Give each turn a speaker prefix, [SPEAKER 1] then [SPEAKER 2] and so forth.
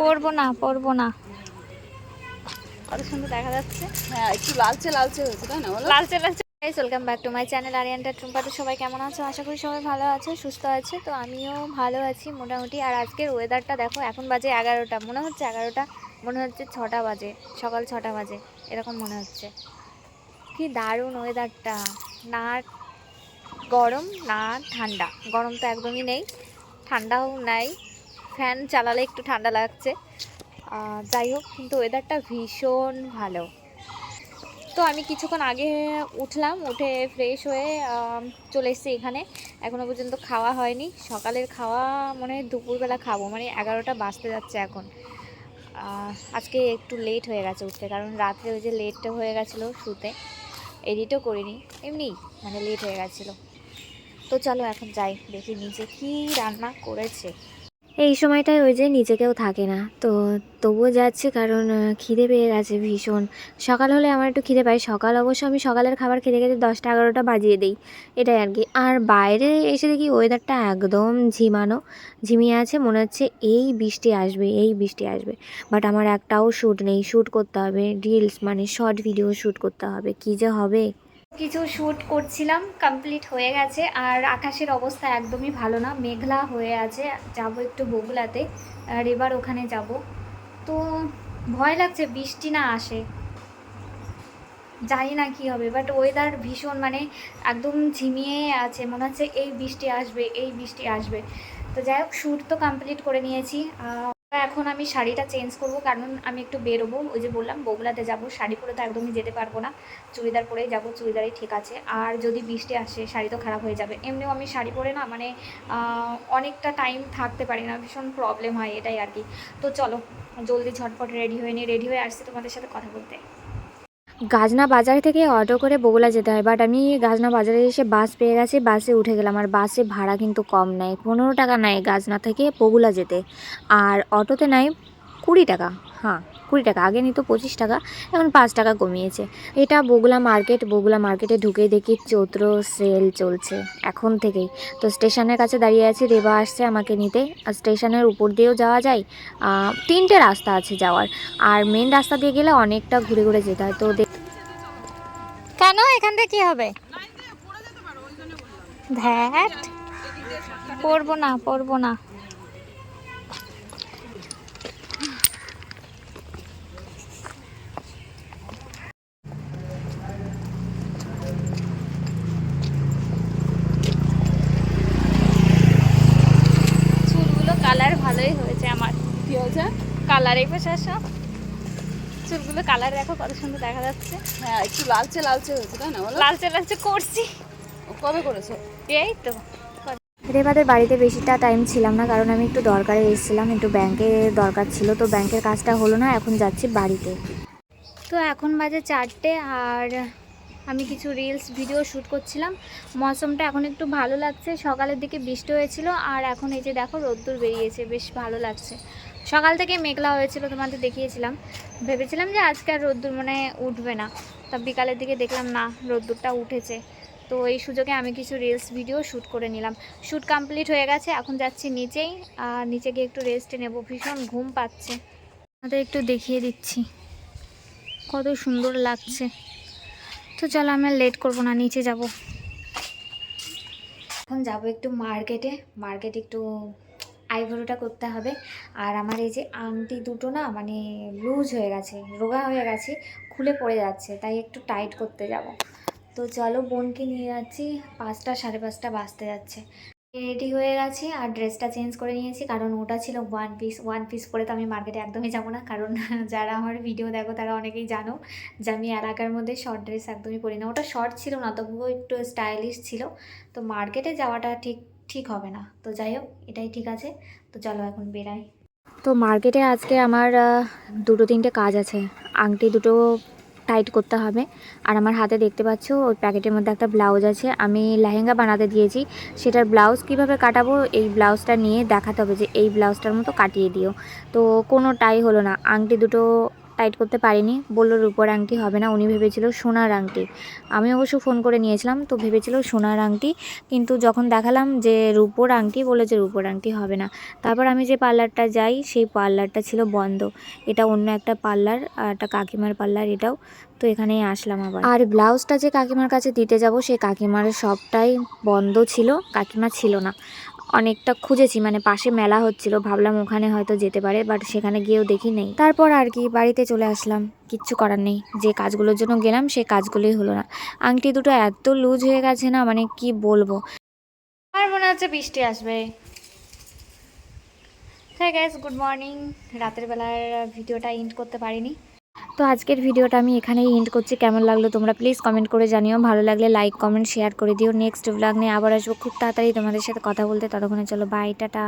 [SPEAKER 1] পরবো না পরবো না। কত সুন্দর দেখা যাচ্ছে।
[SPEAKER 2] হ্যাঁ একটু লালচে লালচে হয়েছে তাই না
[SPEAKER 1] লালচে লালচে। Welcome back to my channel আরিয়ানটা সবাই কেমন আছো? আশা করি সবাই ভালো আছো সুস্থ আছে। তো আমিও ভালো আছি মোটামুটি। আর আজকের ওয়েদারটা দেখো এখন বাজে এগারোটা। মনে হচ্ছে এগারোটা মনে হচ্ছে ছটা বাজে সকাল ছটা বাজে এরকম মনে হচ্ছে। কি দারুণ ওয়েদারটা না গরম না ঠান্ডা। গরম তো একদমই নেই ঠান্ডাও নাই। ফ্যান চালালে একটু ঠান্ডা লাগছে। যাই হোক, কিন্তু ওয়েদারটা ভীষণ ভালো। তো আমি কিছুক্ষণ আগে উঠলাম, উঠে ফ্রেশ হয়ে চলে এসেছি এখানে। এখনও পর্যন্ত খাওয়া হয়নি। সকালের খাওয়া মনে দুপুরবেলা খাব মানে এগারোটা বাজতে যাচ্ছে এখন। আজকে একটু লেট হয়ে গেছে উঠতে, কারণ রাত্রে ওই যে লেটটা হয়ে গেছিল শুতে। এডিটও করিনি, এমনি মানে লেট হয়ে গেছিল। তো চলো এখন যাই, দেখি নিচে কি রান্না করেছে। এই সময়টায় ওই যে নিচে কেউ থাকে না। তো তবুও যাচ্ছি কারণ খিদে পেয়ে গেছে ভীষণ। সকাল হলে আমার একটু খিদে পাই সকাল অবশ্য আমি সকালের খাবার খেতে খেতে দশটা এগারোটা বাজিয়ে দিই। এটাই আর কি। আর বাইরে এসে দেখি ওয়েদারটা একদম ঝিমানো। ঝিমিয়ে আছে, মনে হচ্ছে এই বৃষ্টি আসবে, এই বৃষ্টি আসবে। বাট আমার একটাও শ্যুট নেই। শ্যুট করতে হবে। রিলস মানে শর্ট ভিডিও শ্যুট করতে হবে। কি যে হবে? কিছু শ্যুট করছিলাম কমপ্লিট হয়ে গেছে। আর আকাশের অবস্থা একদমই ভালো না, মেঘলা হয়ে আছে। যাব একটু বগুলাতে, আর এবার ওখানে যাব। তো ভয় লাগছে, বৃষ্টি না আসে। জানি না কি হবে বাট ওয়েদার ভীষণ মানে একদম ঝিমিয়ে আছে। মনে হচ্ছে এই বৃষ্টি আসবে, এই বৃষ্টি আসবে। তো যাই হোক শ্যুট তো কমপ্লিট করে নিয়েছি। এখন আমি শাড়িটা চেঞ্জ করব, কারণ আমি একটু বেরোবো। ওই যে বললাম বগুলাতে যাব, শাড়ি পরে তো একদমই যেতে পারব না। চুড়িদার পরেই যাব, চুড়িদারই ঠিক আছে। আর যদি বৃষ্টি আসে, শাড়ি তো খারাপ হয়ে যাবে। এমনিও আমি শাড়ি পরে না মানে অনেকটা টাইম থাকতে পারি না, ভীষণ প্রবলেম হয় এটাই আর কি। তো চলো, জলদি ঝটপট রেডি হয়ে নিয়ে রেডি হয়ে আসছি তোমাদের সাথে কথা বলতে। গাজনা বাজার থেকে অটো করে বগুলা যেতে হয় বাট আমি গাজনা বাজারে এসে বাস পেয়ে গেছি বাসে উঠে গেলাম। আর বাসে ভাড়া কিন্তু কম নেয় পনেরো টাকা নেয় গাজনা থেকে বগুলা যেতে। আর অটোতে নেয় কুড়ি টাকা হ্যাঁ। কুড়ি টাকা আগে নিত পঁচিশ টাকা এখন পাঁচ টাকা কমিয়েছে। এটা বগুলা মার্কেট বগুলা মার্কেটে ঢুকে দেখি চৈত্র সেল চলছে এখন থেকেই। তো স্টেশনের কাছে দাঁড়িয়ে আছি রেবা আসছে আমাকে নিতে। আর স্টেশনের উপর দিয়েও যাওয়া যায় তিনটে রাস্তা আছে যাওয়ার। আর মেন রাস্তা দিয়ে গেলে অনেকটা ঘুরে ঘুরে যেতে হয়। তো দেখ- কেন? এখান থেকে কি হবে? ধ্যাট পড়ব না পড়ব না চুলগুলো কালার ভালোই হয়েছে আমার
[SPEAKER 2] কি হয়েছে
[SPEAKER 1] কালার এই পাশে আসো। চুলগুলো কালার দেখো কত সুন্দর দেখা যাচ্ছে।
[SPEAKER 2] হ্যাঁ একটু লালচে লালচে হয়েছে তাই না
[SPEAKER 1] লালচে লালচে করছি।
[SPEAKER 2] কবে করেছ?
[SPEAKER 1] এই তো। রেবাদের বাড়িতে বেশিটা টাইম ছিলাম না কারণ আমি একটু দরকারে এসেছিলাম একটু ব্যাংকে দরকার ছিল তো ব্যাংকের কাজটা হলো না এখন যাচ্ছি বাড়িতে। তো এখন বাজে চারটে আর আমি কিছু রিলস ভিডিও শ্যুট করছিলাম। মৌসুমটা এখন একটু ভালো লাগছে সকালের দিকে বৃষ্টি হয়েছিল আর এখন এই যে দেখো রোদ্দুর বেরিয়েছে বেশ ভালো লাগছে। সকাল থেকে মেঘলা হয়েছিল, তোমাদের দেখিয়েছিলাম। ভেবেছিলাম যে আজকে আর রোদ্দুর মানে উঠবে না। তা বিকালের দিকে দেখলাম, না, রোদ্দুরটা উঠেছে। তো এই সুযোগে আমি কিছু রিলস ভিডিও শ্যুট করে নিলাম। শ্যুট কমপ্লিট হয়ে গেছে, এখন যাচ্ছি নিচেই। আর নিচে গিয়ে একটু রেস্টে নেব, ভীষণ ঘুম পাচ্ছে। আমাদের একটু দেখিয়ে দিচ্ছি। কত সুন্দর লাগছে। তো চলো আমরা লেট করব না, নিচে যাব। এখন যাব একটু মার্কেটে মার্কেট একটু আইভরোটা করতে হবে। আর আমার এই যে আংটি দুটো না মানে লুজ হয়ে গেছে, রোগা হয়ে গেছে, খুলে পড়ে যাচ্ছে, তাই একটু টাইট করতে যাব। তো চলো বোনকে নিয়ে যাচ্ছি, পাঁচটা সাড়ে পাঁচটা বাজতে যাচ্ছে। রেডি হয়ে গেছে আর ড্রেসটা চেঞ্জ করে নিয়েছি, কারণ ওটা ছিল ওয়ান পিস ওয়ান পিস পরে তো আমি মার্কেটে একদমই যাব না, কারণ যারা আমার ভিডিও দেখো তারা অনেকেই জানো যে আমি এলাকার মধ্যে শর্ট ড্রেস একদমই পরি না। ওটা শর্ট ছিল না, তবুও একটু স্টাইলিশ ছিল। তো মার্কেটে যাওয়াটা ঠিক ঠিক হবে না। তো যাই হোক, এটাই ঠিক আছে। তো চলো এখন বেরাই। তো মার্কেটে আজকে আমার দুটো তিনটে কাজ আছে। আংটি দুটো টাইট করতে হবে। আর আমার হাতে দেখতে পাচ্ছ, ওই প্যাকেটের মধ্যে একটা ব্লাউজ আছে। আমি লেহেঙ্গা বানাতে দিয়েছি। সেটার ব্লাউজ কীভাবে কাটাবো, এই ব্লাউজটা নিয়ে দেখাতে হবে যে এই ব্লাউজটার মতো কাটিয়ে দিও। তো কোনো টাই হলো না। আংটি দুটো টাইট করতে পারিনি। বলল, রূপোর আংটি হবে না। উনি ভেবেছিল, সোনার আংটি। আমি অবশ্য ফোন করে নিয়েছিলাম, তো ভেবেছিল, সোনার আংটি। কিন্তু যখন দেখালাম যে রূপোর আংটি বলে যে রূপোর আংটি হবে না। তারপর আমি যে পার্লারটা যাই, সেই পার্লারটা ছিল বন্ধ। এটা অন্য একটা পার্লার একটা কাকিমার পার্লার এটাও। তো এখানেই আসলাম আবার। আর ব্লাউজটা যে কাকিমার কাছে দিতে যাব সেই কাকিমার সবটাই বন্ধ ছিল, কাকিমা ছিল না। অনেকটা খুঁজেছি মানে পাশে মেলা হচ্ছিল, ভাবলাম ওখানে হয়তো যেতে পারে বাট সেখানে গিয়েও দেখি নেই। তারপর আর কি, বাড়িতে চলে আসলাম, কিচ্ছু করার নেই। যে কাজগুলোর জন্য গেলাম সেই কাজগুলোই হলো না। আংটি দুটো এত লুজ হয়ে গেছে না মানে কি বলব? আর মনে হচ্ছে বৃষ্টি আসবে। হ্যাঁ গ্যাস গুড মর্নিং রাতের বেলার ভিডিওটা এন্ড করতে পারিনি। তো আজকের ভিডিওটা আমি এখানেই এন্ড করছি। কেমন লাগল তোমরা প্লিজ কমেন্ট করে জানিও। ভালো লাগলে লাইক কমেন্ট শেয়ার করে দিও। নেক্সট ব্লগ নিয়ে আবার আসব। খুব তাড়াতাড়ি তোমাদের সাথে কথা বলতে। ততক্ষণে চলো বাই টাটা।